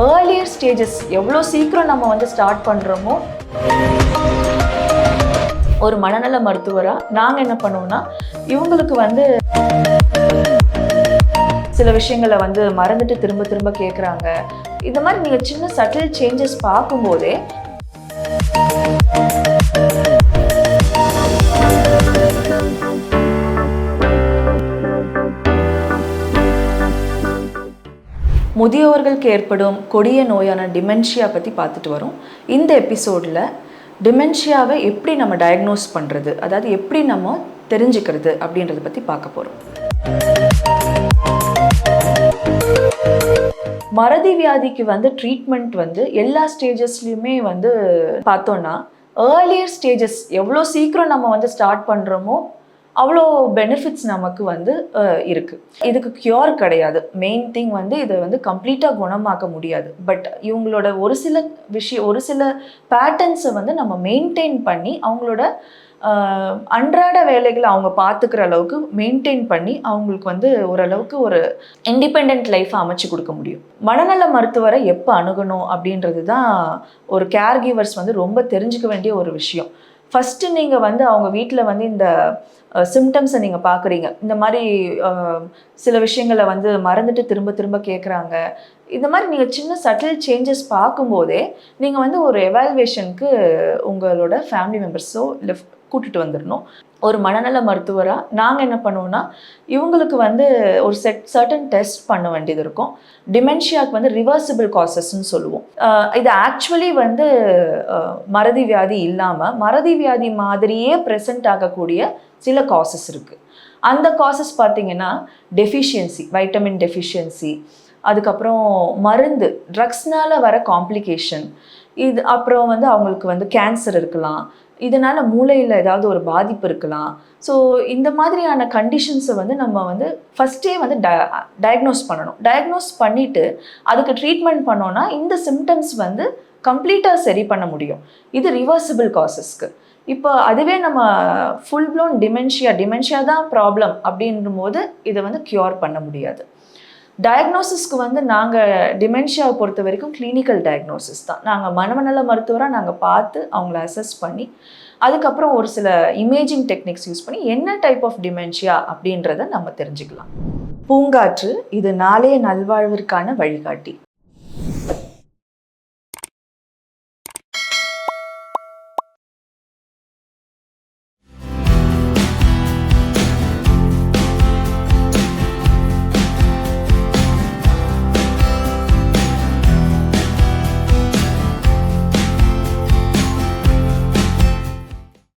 Earlier stages எவ்வளோ சீக்கிரம் நம்ம வந்து ஸ்டார்ட் பண்ணுறோமோ ஒரு மனநல மருத்துவராக நாங்கள் என்ன பண்ணுவோம்னா இவங்களுக்கு வந்து சில விஷயங்களை வந்து மறந்துட்டு திரும்ப திரும்ப கேட்குறாங்க இந்த மாதிரி நீங்கள் சின்ன சட்டில் சேஞ்சஸ் பார்க்கும்போதே முதியோர்களுக்கு ஏற்படும் கொடிய நோயான டிமென்ஷியா பற்றி பார்த்துட்டு வரோம். இந்த எபிசோடில் டிமென்ஷியாவை எப்படி நம்ம டயக்னோஸ் பண்ணுறது அதாவது எப்படி நம்ம தெரிஞ்சுக்கிறது அப்படின்றத பற்றி பார்க்க போகிறோம் மறதி வியாதிக்கு வந்து ட்ரீட்மெண்ட் வந்து எல்லா ஸ்டேஜஸ்லையுமே வந்து பார்த்தோன்னா ஏர்லியர் ஸ்டேஜஸ் எவ்வளோ சீக்கிரம் நம்ம வந்து ஸ்டார்ட் பண்ணுறோமோ அவ்வளோ பெனிஃபிட்ஸ் நமக்கு வந்து இருக்குது இருக்கு. இதுக்கு க்யூர் கிடையாது. மெயின் திங் வந்து இதை வந்து கம்ப்ளீட்டாக குணமாக்க முடியாது. பட் இவங்களோட ஒரு சில விஷயம் ஒரு சில பேட்டர்ன்ஸை வந்து நம்ம மெயின்டைன் பண்ணி அவங்களோட அன்றாட வேலைகளை அவங்க பார்த்துக்கிற அளவுக்கு மெயின்டைன் பண்ணி அவங்களுக்கு வந்து ஓரளவுக்கு ஒரு இண்டிபெண்ட் லைஃப்பை அமைச்சு கொடுக்க முடியும். மனநல மருத்துவரை எப்போ அணுகணும் அப்படின்றது தான் ஒரு கேர் கிவர்ஸ் வந்து ரொம்ப தெரிஞ்சுக்க வேண்டிய ஒரு விஷயம். ஃபஸ்ட்டு நீங்கள் வந்து அவங்க வீட்டில் வந்து இந்த சிம்டம்ஸை நீங்கள் பார்க்குறீங்க இந்த மாதிரி சில விஷயங்களை வந்து மறந்துட்டு திரும்ப திரும்ப கேட்குறாங்க இந்த மாதிரி நீங்கள் சின்ன சட்டில் சேஞ்சஸ் பார்க்கும்போதே நீங்கள் வந்து ஒரு எவால்வேஷனுக்கு உங்களோட ஃபேமிலி மெம்பர்ஸோ இல்லை கூட்டிகிட்டு வந்துடணும் ஒரு மனநல மருத்துவராக நாங்கள் என்ன பண்ணுவோம்னா இவங்களுக்கு வந்து ஒரு செட் சர்டன் டெஸ்ட் பண்ண வேண்டியது இருக்கும். டிமென்ஷியாவுக்கு வந்து ரிவர்சிபிள் காசஸ்ன்னு சொல்லுவோம். இது ஆக்சுவலி வந்து மறதி வியாதி இல்லாமல் மறதி வியாதி மாதிரியே ப்ரெசென்ட் ஆகக்கூடிய சில காசஸ் இருக்குது அந்த காசஸ் பார்த்தீங்கன்னா டெஃபிஷியன்சி வைட்டமின் டெஃபிஷியன்சி அதுக்கப்புறம் மருந்து ட்ரக்ஸ்னால் வர காம்ப்ளிகேஷன் இது அப்புறம் வந்து அவங்களுக்கு வந்து கேன்சர் இருக்கலாம். இதனால் மூளையில் ஏதாவது ஒரு பாதிப்பு இருக்கலாம். ஸோ இந்த மாதிரியான கண்டிஷன்ஸை வந்து நம்ம வந்து ஃபஸ்ட்டே வந்து ட டயக்னோஸ் பண்ணணும். டயக்னோஸ் பண்ணிவிட்டு அதுக்கு ட்ரீட்மெண்ட் பண்ணோன்னா இந்த சிம்டம்ஸ் வந்து கம்ப்ளீட்டாக சரி பண்ண முடியும். இது ரிவர்சிபிள் காசஸ்க்கு இப்போ அதுவே நம்ம ஃபுல் ப்ளோன் டிமென்ஷியா டிமென்ஷியா தான் ப்ராப்ளம் அப்படின்னும் போது இதை வந்து க்யூர் பண்ண முடியாது. டயக்னோசிஸ்க்கு வந்து நாங்கள் டிமென்ஷியாவை பொறுத்த வரைக்கும் கிளினிக்கல் டயக்னோசிஸ் தான். நாங்கள் மனநல மருத்துவராக நாங்கள் பார்த்து அவங்கள அசஸ் பண்ணி அதுக்கப்புறம் ஒரு சில இமேஜிங் டெக்னிக்ஸ் யூஸ் பண்ணி என்ன டைப் ஆஃப் டிமென்ஷியா அப்படின்றத நம்ம தெரிஞ்சுக்கலாம். பூங்காற்று இது நாளைய நல்வாழ்விற்கான வழிகாட்டி.